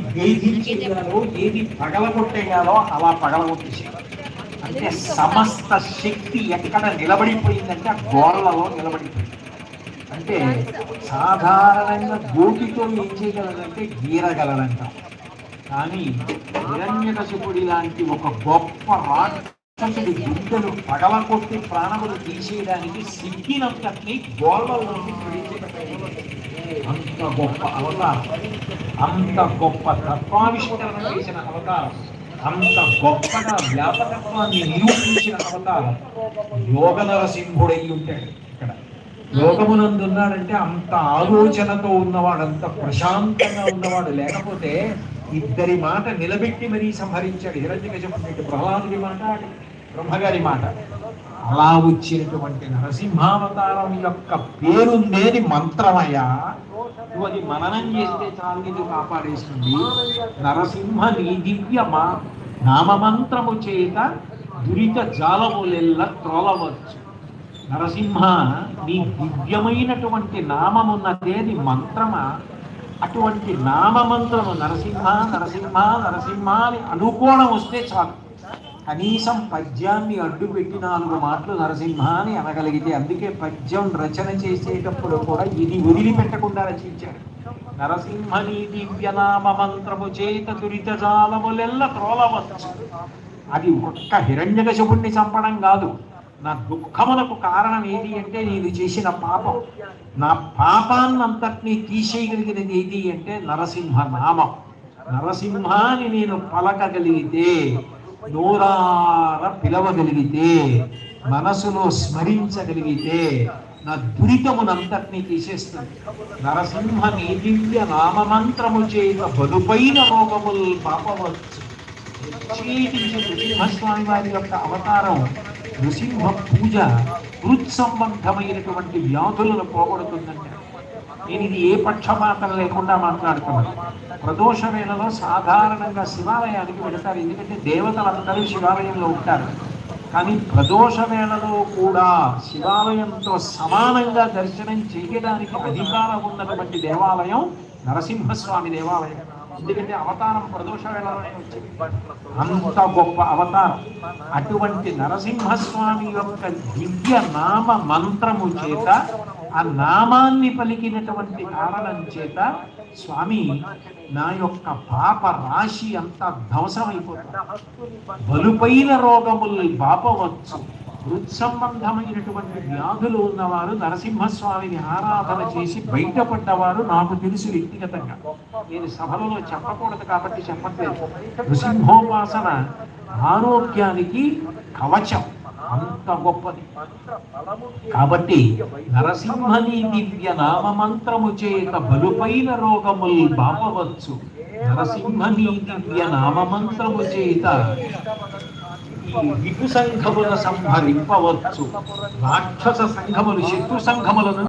భేదించేయాలో ఏది పగలగొట్టేయాలో అలా పగలగొట్టేసి అంటే సమస్త శక్తి ఎక్కడ నిలబడిపోయిందంటే ఆ గోడలలో నిలబడిపోయింది. అంటే సాధారణంగా గోటితో ఏం చేయగలదంటే గీరగలదంట కానీ హిరణ్యకశిపుడి లాంటి ఒక గొప్ప రాక్షసుడి గుండెలు పగలకొట్టి ప్రాణములు తీసేయడానికి సిగ్గినంతటిని గోళ్ళలోకి. అంత గొప్ప అవతారం. అంత గొప్ప తత్వావిష్కరణ చేసిన అవతారం అంత గొప్పగా వ్యాపకత్వాన్ని నిరూపించిన అవతారం యోగ నరసింహుడై ఉంటాడు ఇక్కడ. యోగమునందున్నాడంటే అంత ఆలోచనతో ఉన్నవాడు అంత ప్రశాంతంగా ఉన్నవాడు. లేకపోతే ఇద్దరి మాట నిలబెట్టి మరీ సంహరించాడు. హిరణ్యకశపుడి ప్రహ్లాదుడి మాట అటు బ్రహ్మగారి మాట. అలా వచ్చినటువంటి నరసింహావతారం యొక్క పేరుందేది మంత్రమయ నువ్వు అది మననం చేస్తే చాలు నిన్ను కాపాడేస్తుంది. నరసింహ నీ దివ్య మా నామమంత్రము చేత దురిత జాలములెల్ల త్రోలవచ్చు. నరసింహ నీ దివ్యమైనటువంటి నామమున్నదేది మంత్రమా? అటువంటి నామమంత్రము నరసింహ నరసింహ నరసింహ అని అనుకోవడం వస్తే చాలు. కనీసం పద్యాన్ని అడ్డు పెట్టి నాలుగు మాటలు నరసింహ అని అనగలిగితే అందుకే పద్యం రచన చేసేటప్పుడు కూడా ఇది వదిలిపెట్టకుండా రచించాడు. నరసింహని దివ్యనామ మంత్రము చేత దురిత జాలములెల్ల త్రోలవచ్చు అది ఒక్క హిరణ్యకశపుణ్ణి చంపడం కాదు. నా దుఃఖములకు కారణం ఏది అంటే నేను చేసిన పాపం. నా పాపాన్నంతటినీ తీసేయగలిగినది ఏది అంటే నరసింహ నామం నరసింహాని నేను పలకగలిగితే నోరార పిలవగలిగితే మనసులో స్మరించగలిగితే నా దురితమునంతటినీ తీసేస్తుంది. నరసింహ నీ దివ్య నామమంత్రము చేత బలుపైన రోగముల్ పాపవచ్చు. ప్రత్యేకించి నృసింహస్వామి వారి యొక్క అవతారం నృసింహ పూజ హృత్సంబంధమైనటువంటి వ్యాధులను పోగొడుతుందంటే నేను ఇది ఏ పక్షపాతం లేకుండా మాట్లాడుతున్నాను ప్రదోష వేళలో సాధారణంగా శివాలయానికి వెళతారు. ఎందుకంటే దేవతలందరూ శివాలయంలో ఉంటారు. కానీ ప్రదోష వేళలో కూడా శివాలయంతో సమానంగా దర్శనం చేయడానికి అధికారం ఉన్నటువంటి దేవాలయం నరసింహస్వామి దేవాలయం. ఎందుకంటే అవతారం ప్రదోష వేళలోనే వచ్చింది. అంత గొప్ప అవతారం. అటువంటి నరసింహస్వామి యొక్క దివ్య నామ మంత్రము చేత ఆ నామాన్ని పలికినటువంటి కారణం చేత స్వామి నా యొక్క పాప రాశి అంతా ధ్వంసమైపోతుంది. బలుపైన రోగములు బాపవచ్చు. సంబంధమైనటువంటి వ్యాధులు ఉన్నవారు నరసింహస్వామిని ఆరాధన చేసి బయటపడ్డవారు నాకు తెలుసు వ్యక్తిగతంగా. నేను సభలలో చెప్పకూడదు కాబట్టి చెప్పట్లేదు. నృసింహోపాసన ఆరోగ్యానికి కవచం. అంత గొప్పది. కాబట్టి నరసింహని దివ్య నామ మంత్రము చేత బలుపైన రోగముల్ బాపవచ్చు నరసింహని దివ్య నామ మంత్రము చేత విపు సంఘముల సంహరింపవచ్చు. రాక్షస సంఘములు శత్రు సంఘములను